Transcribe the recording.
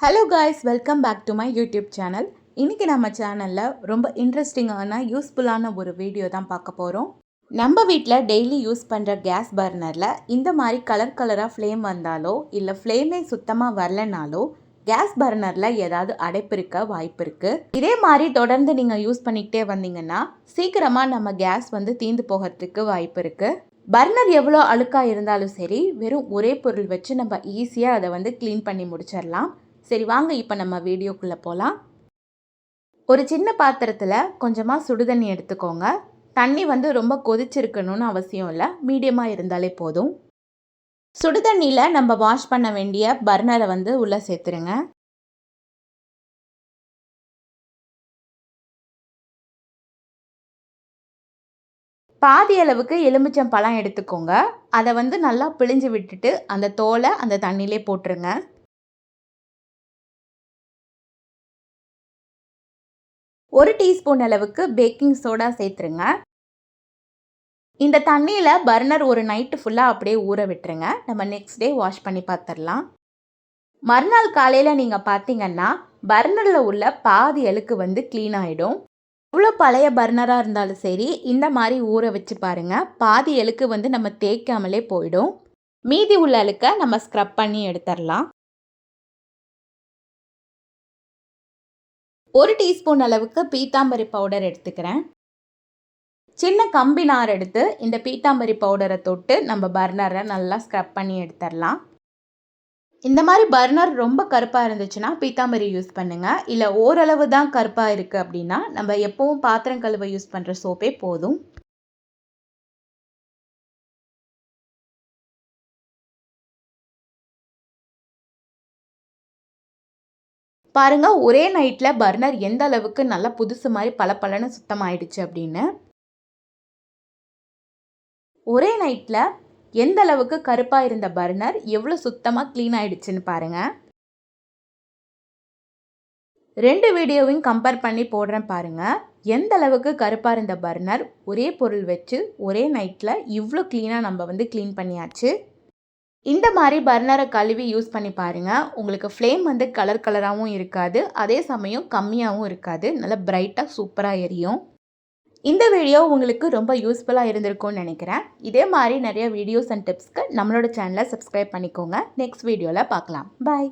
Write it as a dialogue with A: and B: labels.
A: Hello guys welcome back to my YouTube channel இன்றைக்கி நம்ம சேனலில் ரொம்ப இன்ட்ரெஸ்டிங்கான யூஸ்ஃபுல்லான ஒரு வீடியோ தான் பார்க்க போகிறோம் நம்ம வீட்டில் டெய்லி யூஸ் பண்ணுற கேஸ் பர்னரில் இந்த மாதிரி கலர் கலராக ஃப்ளேம் வந்தாலோ இல்லை ஃப்ளேமே சுத்தமாக வரலனாலோ கேஸ் பர்னரில் ஏதாவது அடைப்பு இருக்க வாய்ப்பு இருக்குது இதே மாதிரி தொடர்ந்து நீங்கள் யூஸ் பண்ணிக்கிட்டே வந்தீங்கன்னா சீக்கிரமாக நம்ம கேஸ் வந்து தீந்து போகிறதுக்கு வாய்ப்பு இருக்குது பர்னர் எவ்வளோ அழுக்காக இருந்தாலும் சரி வெறும் ஒரே பொருள் வச்சு நம்ம ஈஸியாக அதை வந்து க்ளீன் பண்ணி முடிச்சிடலாம். சரி வாங்க இப்போ நம்ம வீடியோக்குள்ளே போகலாம் ஒரு சின்ன பாத்திரத்தில் கொஞ்சமாக சுடுதண்ணி எடுத்துக்கோங்க. தண்ணி வந்து ரொம்ப கொதிச்சிருக்கணும்னு அவசியம் இல்லை. மீடியமாக இருந்தாலே போதும். சுடுதண்ணியில் நம்ம வாஷ் பண்ண வேண்டிய பர்னரை வந்து உள்ளே சேர்த்துருங்க. பாதி அளவுக்கு எலுமிச்சம் பழம் எடுத்துக்கோங்க. அதை வந்து நல்லா பிழிஞ்சு விட்டுட்டு அந்த தோலை அந்த தண்ணியிலே போட்டுருங்க. ஒரு டீஸ்பூன் அளவுக்கு பேக்கிங் சோடா சேர்த்துருங்க. இந்த தண்ணியில் பர்னர் ஒரு நைட்டு ஃபுல்லாக அப்படியே ஊற விட்டுருங்க. நம்ம நெக்ஸ்ட் டே வாஷ் பண்ணி பார்த்துடலாம் மறுநாள் காலையில் நீங்கள் பார்த்தீங்கன்னா பர்னரில் உள்ள பாதி அழுக்கு வந்து க்ளீன் ஆகிடும் இவ்வளோ பழைய பர்னராக இருந்தாலும் சரி இந்த மாதிரி ஊற வச்சு பாருங்கள் பாதி அழுக்கு வந்து நம்ம தேய்க்காமலே போயிடும். மீதி உள்ள அழுக்க நம்ம ஸ்க்ரப் பண்ணி எடுத்துடலாம் ஒரு டீஸ்பூன் அளவுக்கு பீத்தாம்பரி பவுடர் எடுத்துக்கிறேன். சின்ன கம்பி நார் எடுத்து இந்த பீத்தாம்பரி பவுடரை தொட்டு நம்ம பர்னரை நல்லா ஸ்க்ரப் பண்ணி எடுத்துடலாம். இந்த மாதிரி பர்னர் ரொம்ப கருப்பாக இருந்துச்சுன்னா பீத்தாம்பரி யூஸ் பண்ணுங்கள் இல்லை ஓரளவு தான் கருப்பாக இருக்குது அப்படின்னா நம்ம எப்போவும் பாத்திரம் கழுவ யூஸ் பண்ணுற சோப்பே போதும். பாருங்க ஒரே நைட்டில் பர்னர் எந்த அளவுக்கு நல்லா புதுசு மாதிரி பல பலன்னு சுத்தமாயிடுச்சு அப்படின்னு. ஒரே நைட்டில் எந்த அளவுக்கு கருப்பாக இருந்த பர்னர் எவ்வளோ சுத்தமாக க்ளீன் ஆயிடுச்சுன்னு பாருங்கள் ரெண்டு வீடியோவையும் கம்பேர் பண்ணி போடுறேன் பாருங்கள் எந்த அளவுக்கு கருப்பாக இருந்த பர்னர் ஒரே பொருள் வச்சு ஒரே நைட்டில் இவ்வளோ க்ளீனாக நம்ம வந்து க்ளீன் பண்ணியாச்சு. இந்த மாதிரி பர்னரை கழுவி யூஸ் பண்ணி பாருங்கள் உங்களுக்கு ஃப்ளேம் வந்து கலர் கலராகவும் இருக்காது. அதே சமயம் கம்மியாகவும் இருக்காது. நல்லா பிரைட்டாக சூப்பராக எரியும். இந்த வீடியோ உங்களுக்கு ரொம்ப யூஸ்ஃபுல்லாக இருந்திருக்கும்னு நினைக்கிறேன். இதே மாதிரி நிறைய வீடியோஸ் அண்ட் டிப்ஸ்க்கு நம்மளோட சேனலை சப்ஸ்கிரைப் பண்ணிக்கோங்க. நெக்ஸ்ட் வீடியோவில் பார்க்கலாம். பாய்